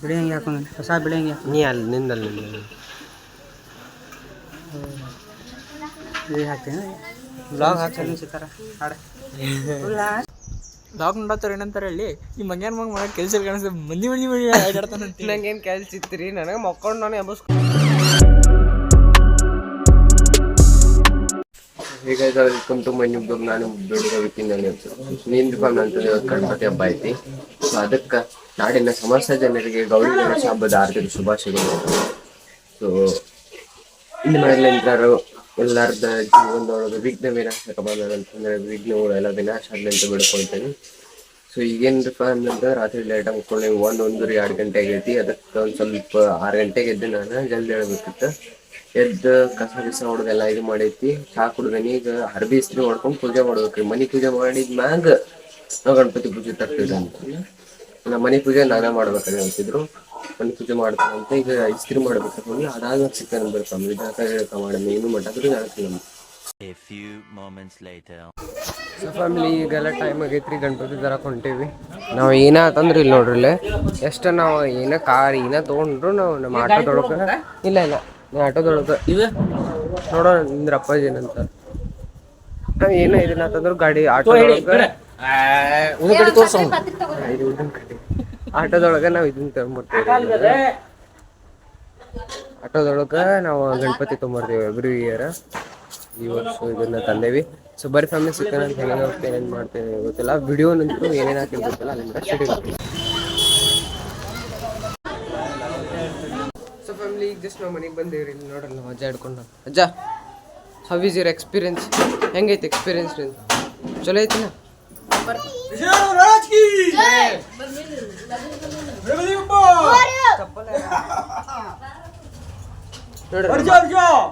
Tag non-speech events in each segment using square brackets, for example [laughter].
ಬಿಳಿ ಹಾಕೊಂಡ್ ಹೊಸ ಬಿಳಿ ನೀ ಅಲ್ಲಿ ನಿಂದಲ್ಲಿ ನಿಂದಲ್ಲಿ ಇದು ಹಾಕ್ತೀನಿ. ಬ್ಲಾಗ್ ಹಾಕ್ತೀನಿ. ಸಿಗ್ತಾರ ಹಾಡ. ಲಾಕ್ [laughs] ನೋಡತ್ತಾರ ಏನಂತಾರ ಹೇಳಿ ಈ ಮಂಗ್ಯಾನ ಮಗ ಮಾಡೋ ಕೆಲಸ ಕಾಣಿಸ್ತದೆ ಮಂದಿ ಮಂದಿ ಮಂದಿ ಆಡಾಡ್ತಾನ ನಂಗೇನು ಕೆಲಸ ಇತ್ತು ನನಗೆ ಮಕ್ಕೊಂಡು ನಾನು ಎಂಬಸ್ ಈಗ ವೆಲ್ಕಮ್ ಟು ಮೈ ನ್ಯೂ ನಾನು ಬೆಳಗ್ಗೆ ವಿಕಿನ್ ನನ್ನ ಹೆಸರು ನಿಂದು ಬಂದಂತ ಗಣಪತಿ ಹಬ್ಬ ಐತಿ. ಸೊ ಅದಕ್ಕೆ ನಾಡಿನ ಸಮಸ್ತ ಜನರಿಗೆ ಗೌರಿ ಗಣೇಶ ಹಬ್ಬದ ಆರ್ಥಿಕ ಶುಭಾಶಯಗಳು. ಸೊ ಮೇಲೆ ಎಲ್ಲರೂ ಎಲ್ಲರದ ಜೀವನದೊಳಗೆ ವಿಘ್ನ ವಿನಾಶಕ ಬಂದಂತಂದ್ರೆ ವಿಘ್ನಗಳು ಎಲ್ಲ ವಿನಾಶ ಆಗಲಿ ಅಂತ ಬಿಡ್ಕೊಳ್ತೇನೆ. ಸೊ ಈಗೇನಪ್ಪ ಅಂದ್ರೆ ರಾತ್ರಿ ಲೇಟ್ ಮುಕ್ಕೊಂಡು ಒಂದು ಒಂದೂರಿ ಎರಡು ಗಂಟೆ ಆಗೈತಿ. ಅದಕ್ಕೆ ಒಂದು ಸ್ವಲ್ಪ ಆರು ಗಂಟೆಗೆ ಎದ್ದು ನಾನು ಜಲ್ದಿ ಹೇಳ್ಬೇಕಿತ್ತು ಎದ್ದು ಕಸ ಬಿಸ ಹೊಡೆದೆಲ್ಲ ಇದು ಮಾಡೈತಿ. ಚಾ ಕುಡ್ದೇನಿ. ಈಗ ಅರ್ಬಿ ಇಸ್ತ್ರಿ ಹೊಡ್ಕೊಂಡು ಪೂಜೆ ಮಾಡ್ಬೇಕ್ರಿ. ಮನಿ ಪೂಜೆ ಮಾಡಿದ ಮ್ಯಾಗ ನಾವು ಗಣಪತಿ ಪೂಜೆ ತರ್ತೀವಿ ಅಂತ. ನಮ್ಮ ಮನೆ ಪೂಜೆ ನಾನೇ ಮಾಡ್ಬೇಕಾದ್ರೆ ಅಂತಿದ್ರು ಮನೆ ಪೂಜೆ ಮಾಡ್ತಾರಂತ ಈಗ ಐಸ್ ಕ್ರೀಮ್ ಹೋಗಿ ಅದಾದ ಚಿಕನ್ ಬರ್ತಾವೆ ಇದಾಕ ಹೇಳ್ಕ ಮಾಡಿ ಏನು ಹೇಳ್ತೀನಿ A few moments later. So family ಈಗೆಲ್ಲ ಟೈಮ್ ಆಗೈತ್ರಿ ಗಣಪತಿ ತರಕ್ ಹೊಂಟೇವಿ. ನಾವು ಏನ ಆತಂದ್ರೆ ಇಲ್ಲಿ ನೋಡ್ರಿ ಇಲ್ಲೇ. ಎಷ್ಟು ನಾವು ಏನ ಕಾರ್ ಏನ ತೊಗೊಂಡ್ರು ನಾವು ನಮ್ಮ ಆಟೋದೊಳಗೆ ಇಲ್ಲ ಇಲ್ಲ ನಮ್ಮ ಆಟೋದೊಳಗೆ ಇದು ನೋಡೋಣ ನಿಂದ್ರ ಅಪ್ಪಾಜಿ ಏನಂತ. ನಾವು ಏನ ಇದನ್ನ ಆತಂದ್ರೆ ಗಾಡಿ ಆಟೋದೊಳಗೆ ಆಟೋದೊಳಗೆ ನಾವು ಇದನ್ನ ತಗೊಂಡ್ಬರ್ತೇವೆ ಆಟೋದೊಳಗೆ ನಾವು ಗಣಪತಿ ತೊಗೊಂಬರ್ತೀವಿ ಎವ್ರಿ ಇಯರ್ ಈ ವರ್ಷ ಇದನ್ನ ತಂದೇವಿ. ಸೊ ಬರೀ ಫ್ಯಾಮಿಲಿ ಸಿಕ್ಕನ ಅಂತ ಹೆಂಗೆ ಹೋಗ್ತೇನೆ ಏನು ಮಾಡ್ತೇನೆ ಗೊತ್ತಿಲ್ಲ. ವಿಡಿಯೋ ನಂತರ ಏನೇನು ಹಾಕಿರ್ಬೇಕಲ್ಲ ಅಲ್ಲಿಂದ ಸ್ಟಡಿ ಸೊ ಫ್ಯಾಮಿಲಿ ಈಗ ಜಸ್ಟ್ ನಾವು ಮನೆಗೆ ಬಂದೇವ್ರಿ. ಇಲ್ಲಿ ನೋಡ್ರಿ ನಾವು ಅಜ್ಜ ಹಿಡ್ಕೊಂಡು ಅಜ್ಜ ಹೌ ಈಸ್ ಯುವರ್ ಎಕ್ಸ್ಪೀರಿಯನ್ಸ್ ಹೆಂಗೈತೆ ಎಕ್ಸ್ಪೀರಿಯನ್ಸ್ ಚಲೋ ಐತಿಲ್ಲ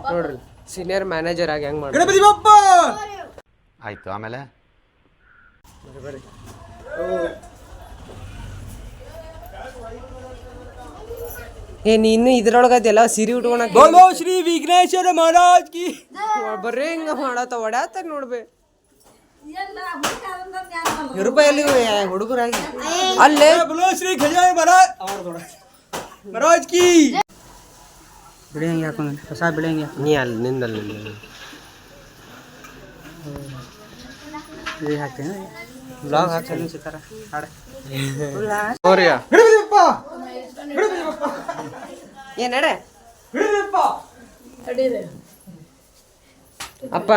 ನೋಡ್ರಿ ಸೀನಿಯರ್ ಮ್ಯಾನೇಜರ್ ಆಗಿ ಹೆಂಗ್ ಮಾಡಿ ಆಯ್ತು ಆಮೇಲೆ? ಏ ನೀನು ಇದ್ರೊಳಗ ಅದೆಲ್ಲ ಸೀರೆ ಉಟ್ಕೊಳಕ್ ಶ್ರೀ ವಿಘ್ನೇಶ್ವರ ಮಹಾರಾಜ್ ಕಿ! ಬರ್ರಿ ಹಿಂಗ ಮಾಡತ್ತ ಒಡ್ಯಾತ ನೋಡ್ಬೇ. ರೂಪಾಯಲ್ಲಿ ಹುಡುಗರಾಗಿ. ಅಲ್ಲೇ. ಬೋಲೋ ಶ್ರೀ ಗಜಾಯ ಮಹಾರಾಜ್ ಕಿ. ಬಿಳಿ ಹಂಗೆ ಹಾಕೊಂಡ್ ಹೊಸ ಬಿಳಿ ಹಂಗೆ ನೀ ಅಲ್ಲಿ ನಿಂದಲ್ಲಿ ಹಾಕ್ತೀನಿ. ಬ್ಲಾಗ್ ಹಾಕ್ತೀನಿ. ಸಿಕ್ಕಾರ ಹಾಡ. ಏನ್ ನಡೆ. ಅಪ್ಪ.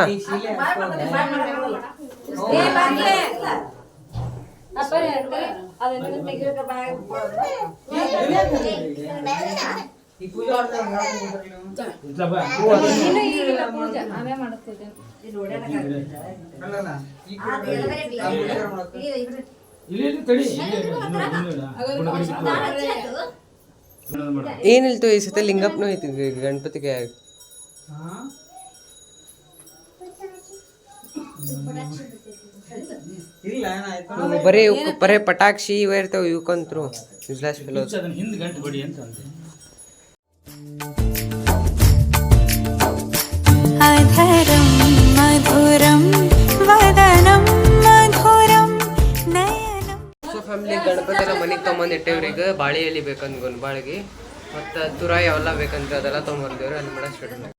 ಏನಿಲ್ತು ಈ ಸತಿ ಲಿಂಗಪ್ಪನೂ ಐತಿ ಗಣಪತಿಗೆ ಇಲ್ಲ ಇವು ಬರೀ ಇವಕ್ಕೆ ಬರೇ ಪಟಾಕ್ಷಿ ಇವ ಇರ್ತಾವೆ ಇವಕ್ಕಂತರು ಯೂಸ್ಲೆಸ್ ಫಿಲೋಸ್ ಅದನ್ನ ಹಿಂದೆ ಗಂಟು ಬಡಿ ಅಂತ ಅಂದೆ ಅಧರಂ ಮಧುರಂ ವದನಂ ಮಧುರಂ ನಯನಂ ಸೊ ಫ್ಯಾಮಿಲಿ ಗಣಪತಿನ ಮನೆಗೆ ತೊಗೊಂಬಂದಿಟ್ಟೇವ್ರಿ ಈಗ ಬಾಳೆ ಎಲಿ ಬೇಕಂದ್ ಗೊಂಬಾಳಿಗೆ ಮತ್ತು ತುರಾಯಿ ಅವೆಲ್ಲ ಬೇಕಂದ್ರೆ ಅದೆಲ್ಲ ತೊಗೊಂಬಂದೇವ್ರಿ ಅಲ್ಲಿ ಮಾಡೋ ಸ್ಟಾರ್ಟ್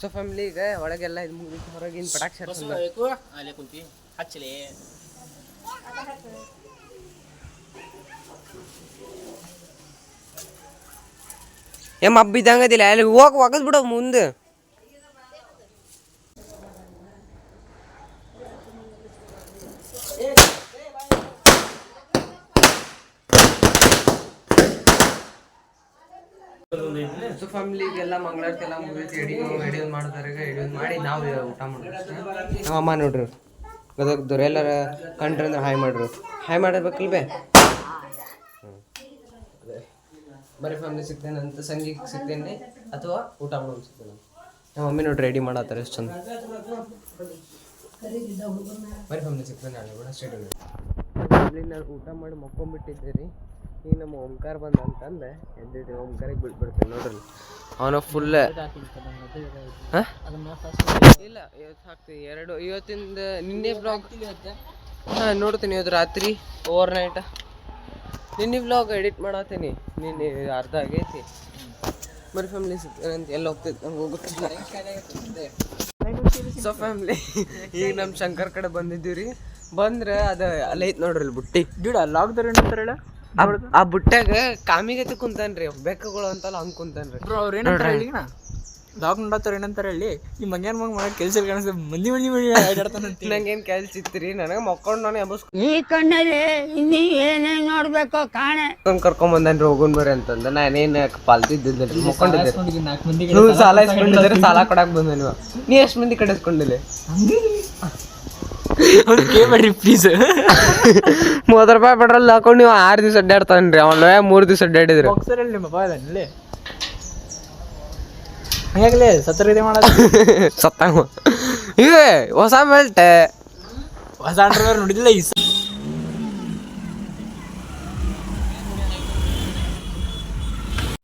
ಸೊ ಫ್ಯಾಮಿಲಿ ಈಗ ಒಳಗೆಲ್ಲ ಇದು ಮುಗಿದು ಹೊರಗಿನ ಪಟಾಕ್ಷಿ ಹರ್ಸಂದ ಅಲ್ಲೇ ಕುಂತಿ. ಹಚ್ಚಲಿ. ಏ ಮಬ್ಬ ಇದ್ದಂಗದಿಲ್ಲ. ಅಲ್ಲಿ ಹೋಗಿ ಒಗದ್ ಬಿಡೋ ಮುಂದೆ. ಸೊ ಫ್ಯಾಮಿಲಿಗೆಲ್ಲ ಮಂಗಳಾರತಿ ಎಲ್ಲ ಎಡಿಯೋ ಎಡಿ ಎಡಿ ಮಾಡ್ತಾರೆ ಎಡಿ ಮಾಡಿ ನಾವು ಊಟ ಮಾಡೋದು ನಮ್ಮ ಅಮ್ಮ ನೋಡ್ರಿ, ಗದಗ್ದವ್ರು ಎಲ್ಲಾರ ಕಂಡ್ರಿ ಅಂದ್ರೆ ಹಾಯ್ ಮಾಡ್ರಿ. ಹಾಯ್ ಮಾಡಬೇಕಲ್ವೇ ಬೇ ಬರೀ ಫ್ಯಾಮಿಲಿ ಸಿಗ್ತೇನೆ ಅಂತ ಸಂಗೀತ ಸಿಗ್ತೇನೆ ಅಥವಾ ಊಟ ಮಾಡೋದು ಸಿಗ್ತೇನೆ ನಮ್ಮ ಮಮ್ಮಿ ನೋಡ್ರಿ ರೆಡಿ ಮಾಡತ್ತಾರೆ ಎಷ್ಟು ಚಂದ. ಬರೀ ಫ್ಯಾಮಿಲಿ ಸಿಗ್ತೇನೆ ಅಲ್ಲಿ. ಕೂಡ ಸ್ಟೇಟ್ ಊಟ ಮಾಡಿ ಮಕ್ಕೊಂಬಿಟ್ಟಿದ್ದೆ ರೀ ಈಗ ನಮ್ಮ ಓಂಕಾರ ಬಂದ ಅಂತಂದ ಎದ್ದಿದ್ದೆ ಓಂಕಾರಿಗೆ ಬಿಟ್ಬಿಡ್ತೇನೆ ನೋಡ್ರಿ. ಅವನ ಫುಲ್ ಇಲ್ಲ, ಇವತ್ತು ಹಾಕ್ತೀವಿ ಎರಡು, ಇವತ್ತಿಂದ ನಿನ್ನೆ ಬ್ಲಾಗ್ ಹಾಂ, ನೋಡ್ತೀನಿ ಇವತ್ತು ರಾತ್ರಿ ಓವರ್ ನೈಟ್ ನಿನ್ನೆ ಬ್ಲಾಗ್ ಎಡಿಟ್ ಮಾಡತ್ತೀನಿ ನಿನ್ನೆ ಅರ್ಧ ಆಗೈತಿ. ಬರೀ ಫ್ಯಾಮಿಲಿ ಅಂತ ಎಲ್ಲ ಹೋಗ್ತೈತೆ ನಮ್ಗೆ ಗೊತ್ತಿಲ್ಲ ಸೊ ಫ್ಯಾಮಿಲಿ ಈಗ ನಮ್ಮ ಶಂಕರ್ ಕಡೆ ಬಂದಿದ್ದೀವಿ ರೀ ಬಂದ್ರೆ ಅದು ಅಲ್ಲೈತ್ ನೋಡ್ರಿ ಬುಟ್ಟಿ. ಗಿಡ ಲಾಕ್ದವ್ರು ಏನಂತಾರೆ ಹೇಳ ಆ- ಬುಟ್ಟಾಗ ಬುಟ್ಟ್ಯಾಗ ಕಾಮಿಗತಿ ಕುಂತಾನ್ರಿ ಬೆಕ್ಕಗಳು ಅಂತಲ್ಲ ಹಂಗ್ ಕುಂತಾನ್ರಿ. ಬ್ರೋ ಅವ್ರು ಏನಂತಾರೆ ಹೇಳಿ ಲಾಕ್ ನೋಡತ್ತಾರ ಏನಂತಾರೆ ಹೇಳಿ ಈ ಮಂಗ್ಯಾನ ಮಗ ಮಾಡೋ ಕೆಲಸ ಕಾಣಿಸ್ತದೆ ಮಂದಿ ಮಂದಿ ಮಂದಿ ಆಡಾಡ್ತಾನಂತ ನಂಗೇನ್ ಕೆಲ್ಸ ಇತ್ರಿ ನನಗೆ ಮಕ್ಕೊಂಡು ನಾನು ಎಬ್ಬಸ್ ಈ ಕಣ್ಣಲ್ಲಿ ಇನ್ನಿ ಏನೇನ್ ನೋಡ್ಬೇಕೋ ಕಾಣೆ. ಕರ್ಕೊಂಡ್ ಬಂದನ್ರಿ ಹೋಗೋನ್ ಬರ್ರಿ ಅಂತಂದ. ನಾನೇನ್ ಪಾಲ್ತಿದ್ದಿಲ್ಲ ಮಕ್ಕೊಂಡಿದ್ದೆ. ನೀವು ಸಾಲ ಇಸ್ಕೊಂಡಿದ್ರೆ ಸಾಲ ಕೊಡಕ್ ಬಂದ ನೀವು. ನೀ ಎಷ್ಟು ಮಂದಿ ಕಡೆ ಇಸ್ಕೊಂಡಿಲ್ಲ ಅವ್ರು ಕೇಳ್ಬೇಡ್ರಿ ಪ್ಲೀಸ್ ಮೂವತ್ತು ರೂಪಾಯಿ ಪೆಟ್ರೋಲ್ ಹಾಕೊಂಡು ನೀವು ಆರು ದಿವಸ ಅಡ್ಡಾಡ್ತಾನ್ರಿ. ಅವನ ಮೂರು ದಿವಸ ಅಡ್ಡಾಡಿದ್ರಿ. ಬಾಕ್ಸರಲ್ಲಿ ನಿಮ್ಮ ಅಪ್ಪ ಇದಾನಲ್ಲಿ ಹಂಗಾಗಲೇ ಸತ್ತರ ಇದೆ ಮಾಡೋದು? [laughs] ಸತ್ತಾವ ಇವೇ ಹೊಸ ಬೆಲ್ಟ್. ಹೊಸ ಅಂಡರ್ವೇರ್ ನೋಡಿದಿಲ್ಲ ಈ ಸ-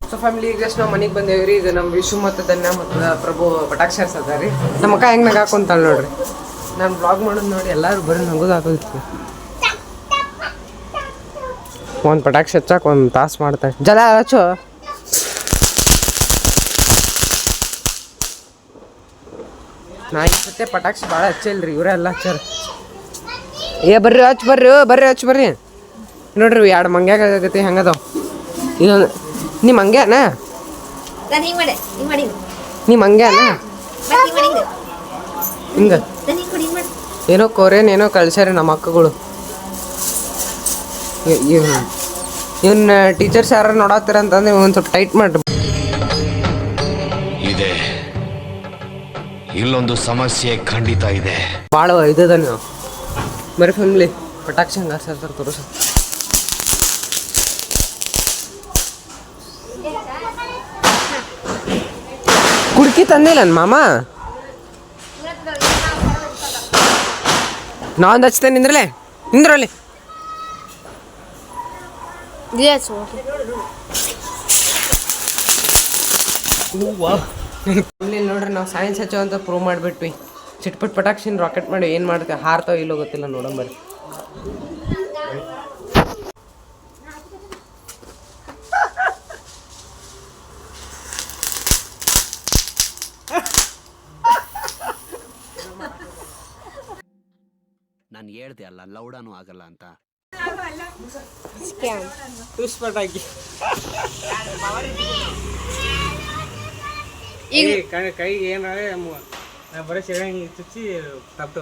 ಸೊ ಫ್ಯಾಮಿಲಿ ಈಗ ನಾವು ಮನೆಗೆ ಬಂದೇವ್ರಿ. ಇದು ನಮ್ಮ ವಿಶು ಮತ್ತು ಧನ್ಯ ಮತ್ತು ಪ್ರಭು ಪಟಾಕ್ಷರ್ಸ್ ಅದ ರೀ ನಮ್ಮ ಅಕ್ಕ ಹೆಂಗ್ ನಂಗೆ ಹಾಕೊಂತಾಳ ನೋಡ್ರಿ. ನಾನು ಬ್ಲಾಗ್ ಮಾಡೋದು ನೋಡಿ ಎಲ್ಲರೂ ಬರೀ ನಗೋದು ಹಾಕೋದಿತ್ತು. ಒಂದು ಪಟಾಕ್ಷಿ ಹಚ್ಚಕ್ಕೆ ಒಂದು ತಾಸು ಮಾಡ್ತಾ ಜಲ ಹಚ್ಚು. ನಾ ಈ ಸತ್ತೆ ಪಟಾಕ್ಷಿ ಭಾಳ ಹಚ್ಚಿಲ್ರಿ ಇವರೆಲ್ಲ ಹಚ್ಚಾರ. ಏ ಬರ್ರಿ ಹಚ್ ಬರ್ರಿ ಬರ್ರಿ ಹಚ್ ಬರ್ರಿ. ನೋಡ್ರಿ ಎರಡು ಮಂಗ್ಯಾಗ ಆಗತ್ತೆ ಹೆಂಗದಾವ? ಇದೊಂದು ನಿಮ್ಮ ಹಂಗ್ಯಾನ? ನಿಮ್ಮ ಮಂಗ್ಯಾನ ಮತ್ತೆ ಹಿಂಗೆ. ಏನೋ ಕೊರೇನ್ ಏನೋ ಕಳ್ಸ್ಯಾರ ನಮ್ಮ ಅಕ್ಕಗಳು. ಇವನ್ನ ಟೀಚರ್ಸ್ ಯಾರು ನೋಡತ್ತೀರ ಅಂತಂದ್ರೆ ಒಂದು ಸ್ವಲ್ಪ ಟೈಟ್ ಮಾಡ್ರಿ. ಇದೆ. ಇಲ್ಲೊಂದು ಸಮಸ್ಯೆ ಖಂಡಿತ ಇದೆ. ಭಾಳ ಇದದ ನೀವು. ಬರೀ ಫ್ಯಾಮಿಲಿ ಪಟಾಕ್ಷಿ ಹಂಗ ಸರ್ ತೋರಿಸ. ಕುಡ್ಕಿ ತಂದಿಲ್ಲ ಮಾಮ? ನಾ ಒಂದು ಹಚ್ತೇನೆ ನಿಂದ್ರಲೆ? ನಿಂದ್ರಲ್ಲಿ. ನೋಡ್ರಿ ನಾವು ಸೈನ್ಸ್ ಹಚ್ಚೋ ಅಂತ ಪ್ರೂವ್ ಮಾಡಿಬಿಟ್ವಿ. ಚಿಟ್ಪಟ್ ಪಟಾಕ್ಷಿನ ರಾಕೆಟ್ ಮಾಡಿ ಏನು ಮಾಡ್ತೇವೆ ಹಾರ್ತಾವ ಇಲ್ಲೋ ಗೊತ್ತಿಲ್ಲ ನೋಡಂಬರಿ ನಾನು ಹೇಳ್ದೆ ಅಲ್ಲ ಲೌಡಾನು ಆಗಲ್ಲ ಅಂತ. ಕೈ ಕೈಗೆ ಏನಾದ್ರೆ ಬರೀ ಚುಚ್ಚಿ ತಪ್ಪ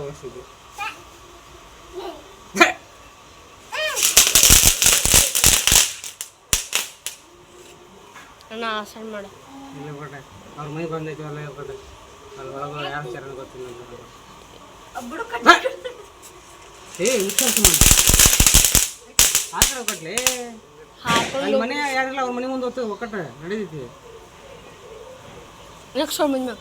ಸಣ್ಣ ಮಾಡು. ಇಲ್ಲ ಬಿಡ್ರಿ ಅವ್ರ ಮೈ ಬಂದೈತಿ ಅಲ್ಲ ಗೊತ್ತ ಅಲ್ಲಿ ಒಳಗೆ ಯಾರು ಚೆನ್ನಾಗಿ ಗೊತ್ತಿಲ್ಲ ಏ ಹಾಕ್ರ ಒಕ್ಕಟ್ಲೆ ಅಲ್ಲಿ ಮನೆ ಯಾರಿಲ್ಲ ಅವ್ರ ಮನೆ ಮುಂದೆ ಹೋಗ್ತದೆ ಒಕ್ಕಟ್ಟ ನಡೀತೈತಿ ನೆಕ್ಸ್ಟ್ ಮುಂದೆ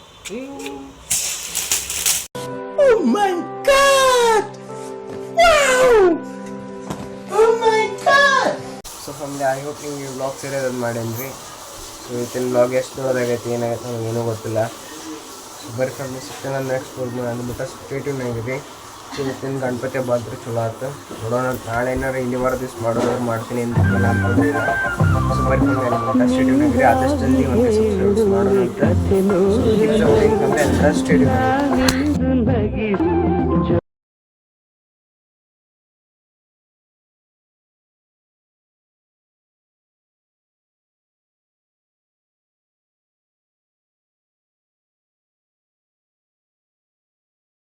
ಸೊ ಐ ಹೋಪ್ ವ್ಲಾಗ್ ಸೇರೋದು ಮಾಡೇನ್ರಿ. ಸೊ ಇವತ್ತಿನ ವ್ಲಾಗ್ ಎಷ್ಟು ಏನಾಗೈತೆ ನನಗೆ ಏನೂ ಗೊತ್ತಿಲ್ಲ. ಸೊ ಬರೀ ಫ್ಯಾಮಿಲಿ ಸಿಗ್ತೇನೆ ನೆಕ್ಸ್ಟ್ ವ್ಲಾಗ್ ಅಂದ್ಬಿಟ್ಟು ಆಗಿರಿ. ಇವತ್ತಿನ ಗಣಪತಿ ಹಬ್ಬ ಆದ್ರೆ ಚಲೋ ಆಯ್ತು ನೋಡೋಣ ನಾಳೆ ಏನಾರು ಇಲ್ಲಿ ವಾರ ದಿವಸ ಮಾಡೋದ್ರ ಮಾಡ್ತೀನಿ ಅಂತ ಇಲ್ಲ ಅನ್ಕೊಂಡಿಲ್ಲ ಸೊ ಬರೀ ಫ್ಯಾಮಿಲಿ ಸ್ಟೇಟಿವ್ ಆಗಿರಿ ಆದಷ್ಟು ಜಲ್ದಿ ಒಂದು ಸಬ್ಸ್ಕ್ರೈಬ್ಸ್ ಮಾಡೋಣ ಅಂತ. ಸ್ಟೇಟಿವ್